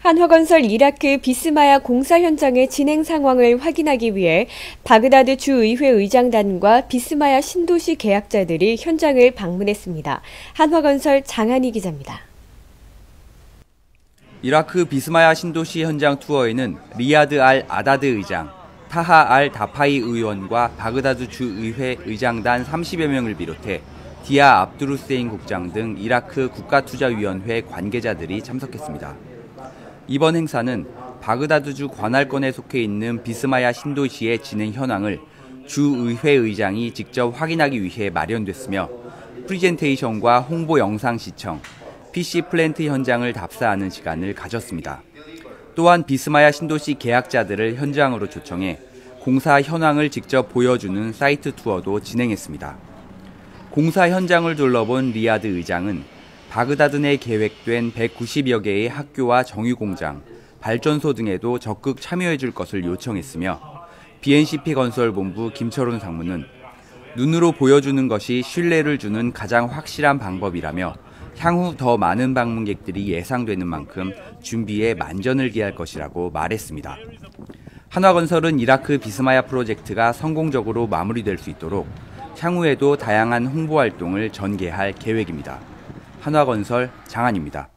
한화건설 이라크 비스마야 공사 현장의 진행 상황을 확인하기 위해 바그다드 주의회 의장단과 비스마야 신도시 계약자들이 현장을 방문했습니다. 한화건설 장한희 기자입니다. 이라크 비스마야 신도시 현장 투어에는 리야드 알 아다드 의장, 타하 알 다파이 의원과 바그다드 주의회 의장단 30여 명을 비롯해 디아 압두루세인 국장 등 이라크 국가투자위원회 관계자들이 참석했습니다. 이번 행사는 바그다드주 관할권에 속해 있는 비스마야 신도시의 진행 현황을 주의회 의장이 직접 확인하기 위해 마련됐으며 프리젠테이션과 홍보 영상 시청, PC 플랜트 현장을 답사하는 시간을 가졌습니다. 또한 비스마야 신도시 계약자들을 현장으로 초청해 공사 현황을 직접 보여주는 사이트 투어도 진행했습니다. 공사 현장을 둘러본 리아드 의장은 바그다드 내 계획된 190여 개의 학교와 정유 공장, 발전소 등에도 적극 참여해 줄 것을 요청했으며 BNCP 건설본부 김철훈 상무는 눈으로 보여주는 것이 신뢰를 주는 가장 확실한 방법이라며 향후 더 많은 방문객들이 예상되는 만큼 준비에 만전을 기할 것이라고 말했습니다. 한화건설은 이라크 비스마야 프로젝트가 성공적으로 마무리될 수 있도록 향후에도 다양한 홍보 활동을 전개할 계획입니다. 한화건설 장한입니다.